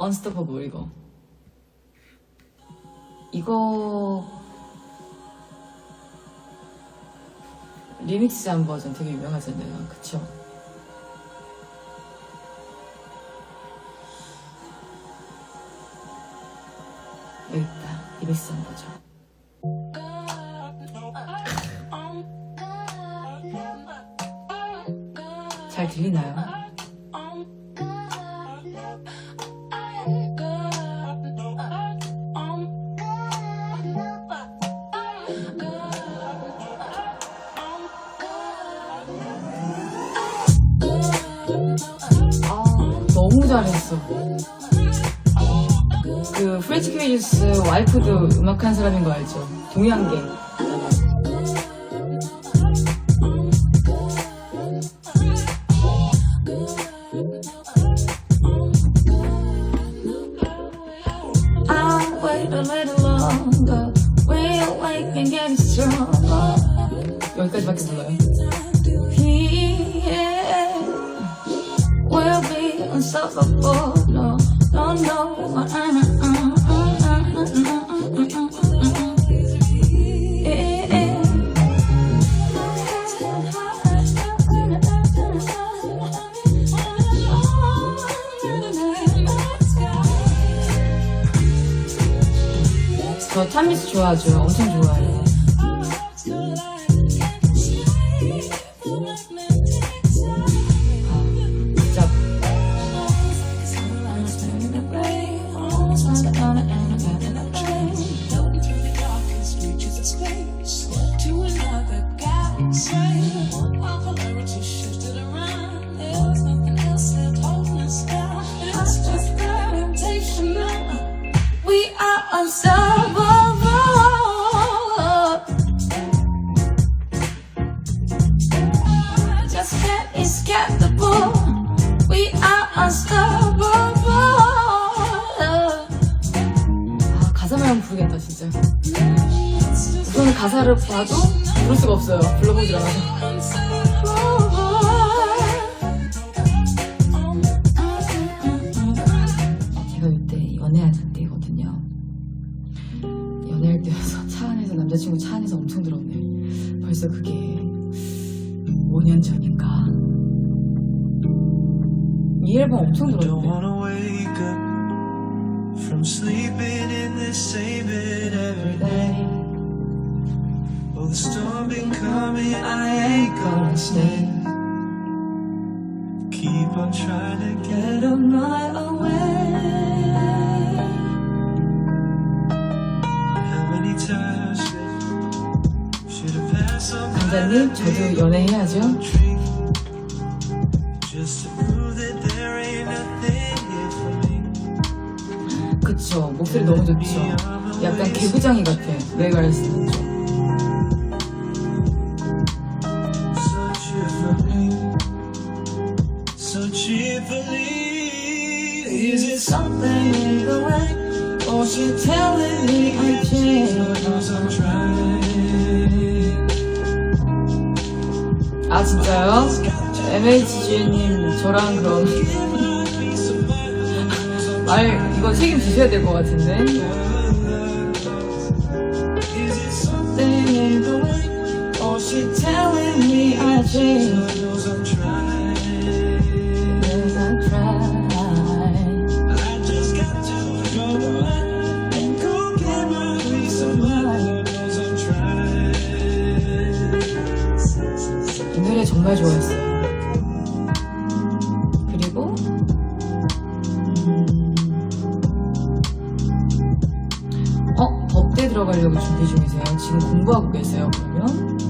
언스토퍼블 이거. 이거 리믹스한 버전 되게 유명하잖아요. 그쵸? 여기 있다. 리믹스한 버전. 잘 들리나요? 잘했어. 그 프렌치 퀴즈스 와이프도 음악한 사람인 거 알죠? 동양계. I'll wait a little longer. We'll wake and get stronger. 여기까지밖에 몰라요. unstoppable. No, no, no. Uh, uh, uh. 저 찬미스 좋아하죠. 엄청 좋아해요. 아, 가사만 부르겠다 진짜. 우선 가사를 봐도 부를 수가 없어요. 불러보질 않아서. 제가 이때 연애할 때거든요. 연애할 때여서 차 안에서 남자친구 차 안에서 엄청 들었네. 벌써 그게 5년 전인가. 이 앨범 엄청 up from sleeping in the same bed every day. Oh, the storm been coming, I ain't gonna stay. Keep on trying to get a mile away. how many times should have passed on 강자님, 저도 연애해야죠. just to 그쵸. 목소리 너무 좋죠. 약간 개구장이 같아. Cause I'm trying. 아, 진짜요? MHG님, 저랑 그 아니 이거 책임지셔야 될 것 같은데. 이 노래 정말 좋아했어요. 법대 들어가려고 준비 중이세요. 지금 공부하고 계세요, 그러면?